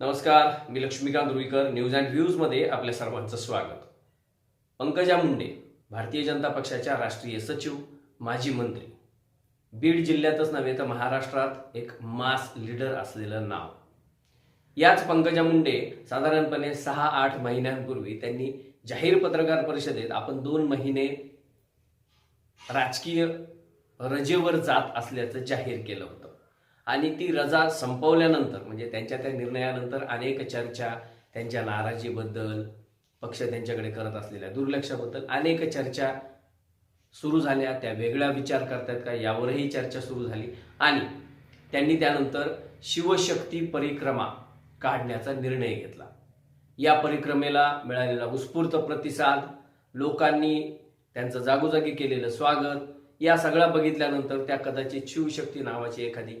नमस्कार मी Laxmikant Ruikar news and व्ह्यूजमध्ये आपल्या सर्वांचं स्वागत. पंकजा मुंडे भारतीय जनता पक्षाच्या राष्ट्रीय सचिव माजी मंत्री. बीड जिल्ह्यातच नव्हे तर महाराष्ट्रात एक मास लीडर असलेलं नाव. याच पंकजा मुंडे साधारणपणे सहा आठ महिन्यांपूर्वी त्यांनी जाहीर पत्रकार परिषदेत आपण दोन महिने राजकीय रजेवर जात असल्याचं जाहीर केलं होतं. आणि ती रजा संपवल्यानंतर म्हणजे त्यांच्या त्या निर्णयानंतर अनेक चर्चा त्यांच्या नाराजीबद्दल पक्ष त्यांच्याकडे करत असलेल्या दुर्लक्षाबद्दल अनेक चर्चा सुरू झाल्या. त्या वेगळा विचार करतायत का? यावरही चर्चा सुरू झाली. आणि त्यांनी त्यानंतर शिवशक्ती परिक्रमा काढण्याचा निर्णय घेतला. या परिक्रमेला मिळालेला उत्स्फूर्त प्रतिसाद लोकांनी त्यांचं जागोजागी केलेलं स्वागत या सगळ्या बघितल्यानंतर त्या कदाचित शिवशक्ती नावाची एखादी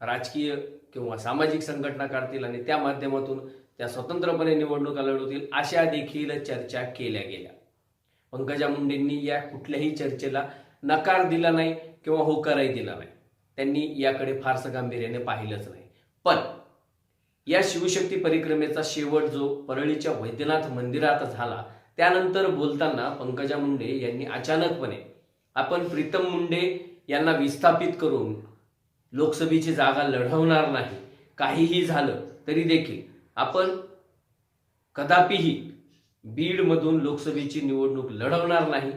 राजकीय किंवा सामाजिक संघटना काढतील आणि त्या माध्यमातून त्या स्वतंत्रपणे निवडणुका लढवतील अशा देखील चर्चा केल्या गेल्या. पंकजा मुंडेंनी या कुठल्याही चर्चेला नकार दिला नाही किंवा होकारही दिला नाही. त्यांनी याकडे फारसं गांभीर्याने पाहिलंच नाही. पण या शिवशक्ती परिक्रमेचा शेवट जो परळीच्या वैद्यनाथ मंदिरात झाला त्यानंतर बोलताना पंकजा मुंडे यांनी अचानकपणे आपण प्रीतम मुंडे यांना विस्थापित करून लोकसभेची जागा लढवणार नाही काहीही झालं तरी देखील आपण कदापिही बीडमधून लोकसभेची निवडणूक लढवणार नाही.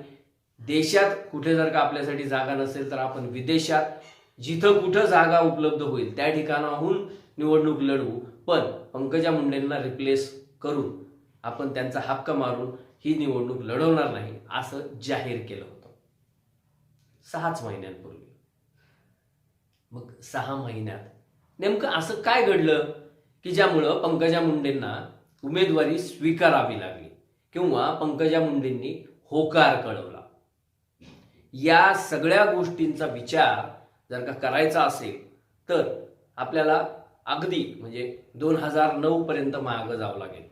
देशात कुठे जर का आपल्यासाठी जागा नसेल तर आपण विदेशात जिथं कुठं जागा उपलब्ध होईल त्या ठिकाणाहून निवडणूक लढवू. पण पंकजा मुंडेंना रिप्लेस करून आपण त्यांचा हक्क मारून ही निवडणूक लढवणार नाही असं जाहीर केलं होतं. सहाच महिन्यांपूर्वी. मग सहा महिन्यात. नेमकं असं काय घडलं की ज्यामुळं पंकजा मुंडेंना उमेदवारी स्वीकारावी लागली किंवा पंकजा मुंडेंनी होकार कळवला? या सगळ्या गोष्टींचा विचार जर का करायचा असेल तर आपल्याला अगदी म्हणजे दोन हजार नऊ पर्यंत मागं जावं लागेल.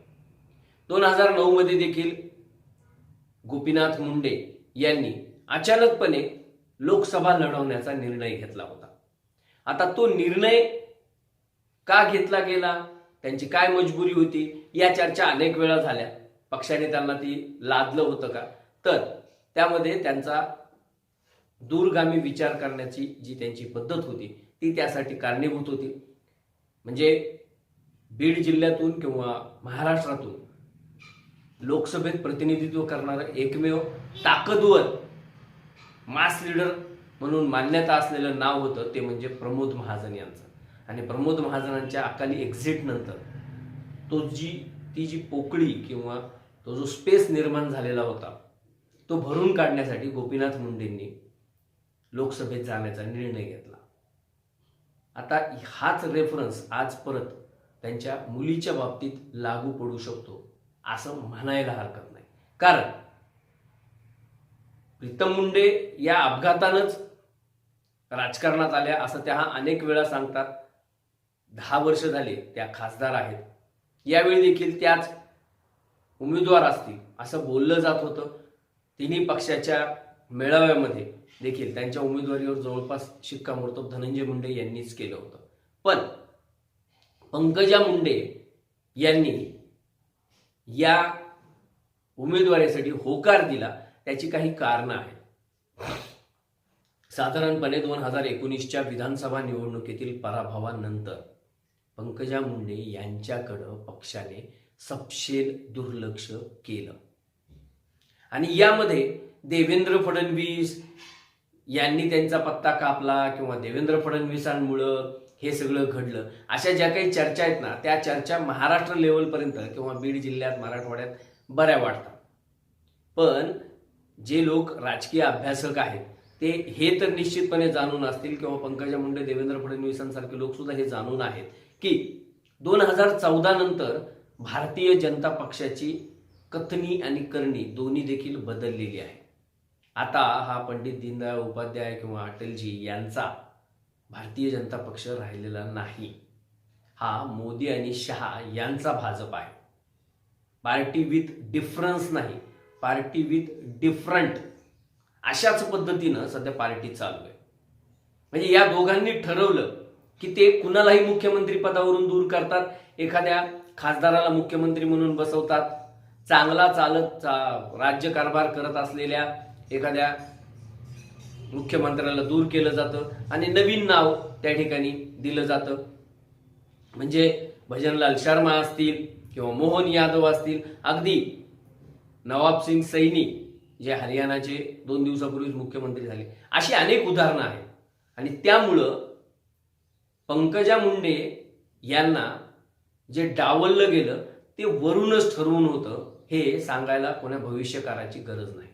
दोन हजार नऊ मध्ये देखील गोपीनाथ मुंडे यांनी अचानकपणे लोकसभा लढवण्याचा निर्णय घेतला होता. आता तो निर्णय का घेतला गेला? त्यांची काय मजबुरी होती? या चर्चा अनेक वेळा झाल्या. पक्षाने त्यांना ती लादलं होतं का? तर त्यामध्ये त्यांचा दूरगामी विचार करण्याची जी त्यांची पद्धत होती ती त्यासाठी कारणीभूत होती. म्हणजे बीड जिल्ह्यातून किंवा महाराष्ट्रातून लोकसभेत प्रतिनिधित्व करणारं एकमेव ताकदवर मास लीडर म्हणून मान्यता असलेलं नाव होतं ते म्हणजे प्रमोद महाजन यांचं. आणि प्रमोद महाजनांच्या अकाली एक्झिट नंतर तो जी ती जी पोकळी किंवा तो जो स्पेस निर्माण झालेला होता तो भरून काढण्यासाठी गोपीनाथ मुंडेंनी लोकसभेत जाण्याचा निर्णय घेतला. आता हाच रेफरन्स आज परत त्यांच्या मुलीच्या बाबतीत लागू पडू शकतो असं म्हणायला हरकत नाही. कारण प्रीतम मुंडे या अपघातानंच राजकारणात आल्या असं त्या अनेक वेळा सांगतात. दहा वर्ष झाले त्या खासदार आहेत. यावेळी देखील त्याच उमेदवार असतील असं बोललं जात होतं. तिन्ही पक्षाच्या मेळाव्यामध्ये देखील त्यांच्या उमेदवारीवर जवळपास शिक्कामोर्तब धनंजय मुंडे यांनीच केलं होतं. पण पंकजा मुंडे यांनी या उमेदवारीसाठी होकार दिला त्याची काही कारणं आहेत. साधारणपणे दोन हजार एकोणीसच्या विधानसभा निवडणुकीतील पराभवानंतर पंकजा मुंडे यांच्याकडं पक्षाने सपशेल दुर्लक्ष केलं. आणि यामध्ये देवेंद्र फडणवीस यांनी त्यांचा पत्ता कापला किंवा देवेंद्र फडणवीसांमुळं हे सगळं घडलं. अशा ज्या काही चर्चा आहेत ना त्या चर्चा महाराष्ट्र लेवलपर्यंत किंवा बीड जिल्ह्यात मराठवाड्यात बऱ्या वाटतात. पण जे लोक राजकीय अभ्यासक आहेत ते हे तर निश्चितपणे जाणून असतील किंवा पंकजा मुंडे देवेंद्र फडणवीसांसारखे लोक सुद्धा हे जाणून आहेत की दोन हजार चौदा नंतर भारतीय जनता पक्षाची कथनी आणि करणी दोन्ही देखील बदललेली आहे. आता हा पंडित दीनदयाळ उपाध्याय किंवा अटलजी यांचा भारतीय जनता पक्ष राहिलेला नाही. हा मोदी आणि शहा यांचा भाजप आहे. पार्टी विथ डिफरन्स नाही पार्टी विथ डिफरंट अशाच पद्धतीनं सध्या पार्टी चालू आहे. म्हणजे या दोघांनी ठरवलं की ते कुणालाही मुख्यमंत्री पदावरून दूर करतात एखाद्या खासदाराला मुख्यमंत्री म्हणून बसवतात चांगला चालत चा- राज्यकारभार करत असलेल्या एखाद्या मुख्यमंत्र्याला दूर केलं जातं आणि नवीन नाव त्या ठिकाणी दिलं जातं. म्हणजे भजनलाल शर्मा असतील किंवा मोहन यादव असतील अगदी नवाब सिंग सैनी जे हरियाणाचे दोन दिवसापूर्वीच मुख्यमंत्री झाले. अशी अनेक उदाहरणं आहेत. आणि त्यामुळं पंकजा मुंडे यांना जे डावललं गेलं ते वरूनच ठरवून होतं हे सांगायला कोण्या भविष्यकाराची गरज नाही.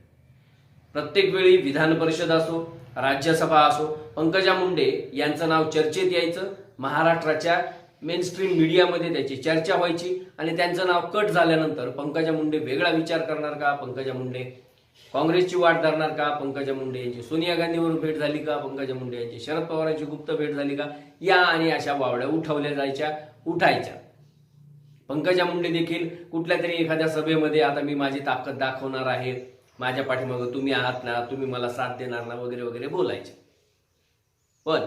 प्रत्येक वेळी विधान परिषद असो राज्यसभा असो पंकजा मुंडे यांचं नाव चर्चेत यायचं महाराष्ट्राच्या मेन स्ट्रीम मीडियामध्ये त्याची चर्चा व्हायची आणि त्यांचं नाव कट झाल्यानंतर पंकजा मुंडे वेगळा विचार करणार का? पंकजा मुंडे काँग्रेसची वाट धरणार का पंकजा मुंडे यांची? सोनिया गांधीवरून भेट झाली का पंकजा मुंडे यांची? शरद पवारांची गुप्त भेट झाली का? या आणि अशा वावड्या उठवल्या जायच्या उठायच्या. पंकजा मुंडे देखील कुठल्या तरी एखाद्या सभेमध्ये आता मी माझी ताकद दाखवणार आहे माझ्या पाठीमागं तुम्ही आहात ना तुम्ही मला साथ देणार ना वगैरे वगैरे बोलायचे. पण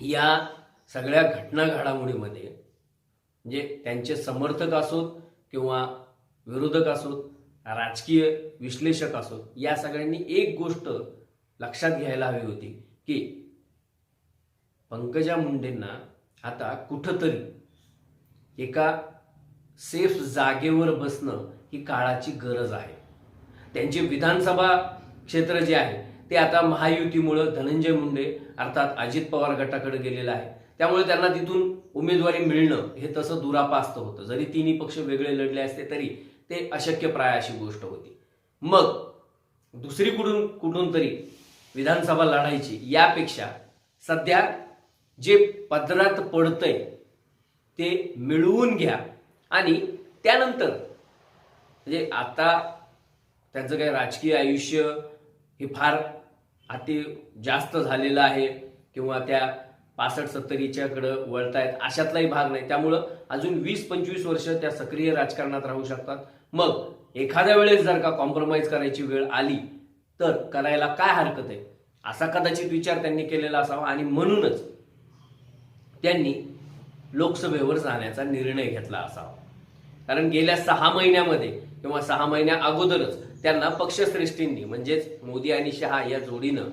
या सगळ्या घटना घडामोडीमध्ये म्हणजे त्यांचे समर्थक असोत किंवा विरोधक असोत राजकीय विश्लेषक असो या सगळ्यांनी एक गोष्ट लक्षात घ्यायला हवी होती की पंकजा मुंडेंना आता कुठंतरी एका सेफ जागेवर बसणं ही काळाची गरज आहे. त्यांचे विधानसभा क्षेत्र जे आहे ते आता महायुतीमुळं धनंजय मुंडे अर्थात अजित पवार गटाकडे गेलेलं आहे. त्यामुळे त्यांना तिथून उमेदवारी मिळणं हे तसं दुरापास्त होतं. जरी तिन्ही पक्ष वेगळे लढले असते तरी ते अशक्यप्राय अशी गोष्ट होती. मग दुसरी कुठून कुठून तरी विधानसभा लढायची यापेक्षा सध्या जे पदरात पडतंय ते मिळवून घ्या आणि त्यानंतर म्हणजे आता त्यांचं काही राजकीय आयुष्य हे फार अति जास्त झालेलं आहे किंवा त्या पासष्ट सत्तरीच्याकडं वळतायत अशातलाही भाग नाही. त्यामुळं अजून वीस पंचवीस वर्ष त्या सक्रिय राजकारणात राहू शकतात. मग एखाद्या वेळेस जर का कॉम्प्रोमाइज करायची वेळ आली तर करायला काय हरकत आहे? असा कदाचित विचार त्यांनी केलेला असावा आणि म्हणूनच त्यांनी लोकसभेवर जाण्याचा निर्णय घेतला असावा. कारण गेल्या सहा महिन्यामध्ये किंवा सहा महिन्या अगोदरच त्यांना पक्षश्रेष्ठींनी म्हणजेच मोदी आणि शहा या जोडीनं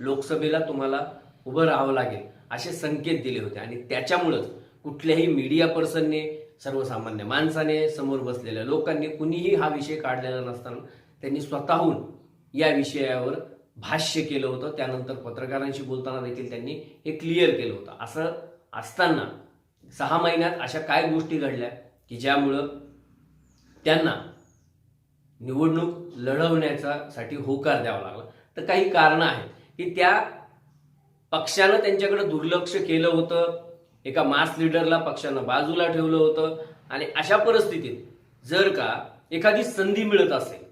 लोकसभेला तुम्हाला उभं राहावं लागेल असे संकेत दिले होते. आणि त्याच्यामुळंच कुठल्याही मीडिया पर्सनने सर्वसामान्य माणसाने समोर बसलेल्या लोकांनी कुणीही हा विषय काढलेला नसताना त्यांनी स्वतःहून या विषयावर भाष्य केलं होतं. त्यानंतर पत्रकारांशी बोलताना देखील त्यांनी हे क्लिअर केलं होतं. असं असताना सहा महिन्यात अशा काय गोष्टी घडल्या की ज्यामुळं त्यांना निवडणूक लढवण्याचा साठी होकार द्यावा लागला? तर काही कारणं आहेत की त्या पक्षानं त्यांच्याकडे दुर्लक्ष केलं होतं. एका मास लिडरला पक्षानं बाजूला ठेवलं होतं. आणि अशा परिस्थितीत जर का एखादी संधी मिळत असेल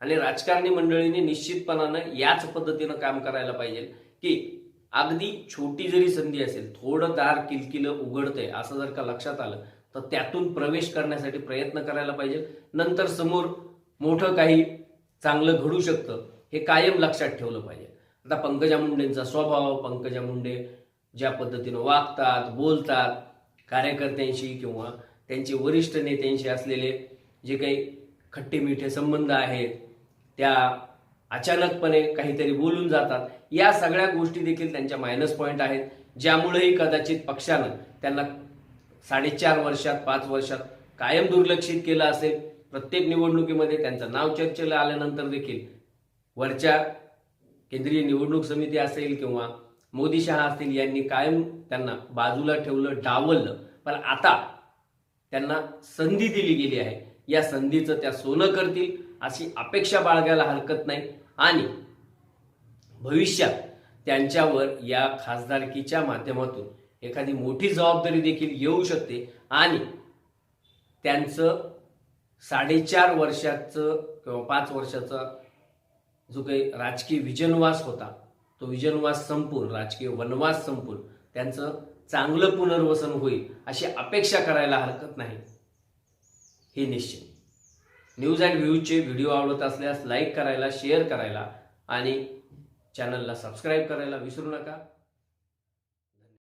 आणि राजकारणी मंडळीने निश्चितपणानं याच पद्धतीनं काम करायला पाहिजे की अगदी छोटी जरी संधी असेल थोडं दार किलकिलं उघडतंय असं जर का लक्षात आलं तर त्यातून प्रवेश करण्यासाठी प्रयत्न करायला पाहिजे. नंतर समोर मोठं काही चांगलं घडू शकतं हे कायम लक्षात ठेवलं पाहिजे. आता पंकजा मुंडेंचा स्वभाव पंकजा मुंडे ज्या पद्धतीनं वागतात बोलतात कार्यकर्त्यांशी किंवा त्यांचे वरिष्ठ नेत्यांशी असलेले जे काही खट्टे मिठे संबंध आहेत त्या अचानकपणे काहीतरी बोलून जातात. या सगळ्या गोष्टी देखील त्यांच्या मायनस पॉईंट आहेत. ज्यामुळेही कदाचित पक्षानं त्यांना साडेचार वर्षात पाच वर्षात कायम दुर्लक्षित केलं असेल. प्रत्येक निवडणुकीमध्ये त्यांचं नाव चर्चेला आल्यानंतर देखील वरच्या केंद्रीय निवडणूक समिती असेल किंवा मोदी शहा असतील यांनी कायम त्यांना बाजूला ठेवलं डावललं. पण आता त्यांना संधी दिली गेली आहे. या संधीचं त्या सोनं करतील अशी अपेक्षा बाळगायला हरकत नाही. आणि भविष्यात त्यांच्यावर या खासदारकीच्या माध्यमातून एखादी मोठी जबाबदारी देखील येऊ शकते. आणि त्यांचं साडेचार वर्षाचं किंवा पाच वर्षाचा जो काही राजकीय विजनवास होता तो विजनवास संपून राजकीय वनवास संपून त्यांचं चांगलं पुनर्वसन होईल अशी अपेक्षा करायला हरकत नाही. हे निश्चित. न्यूज अँड व्ह्यूजचे व्हिडिओ आवडत असल्यास लाईक करायला शेअर करायला आणि चॅनलला सबस्क्राईब करायला विसरू नका.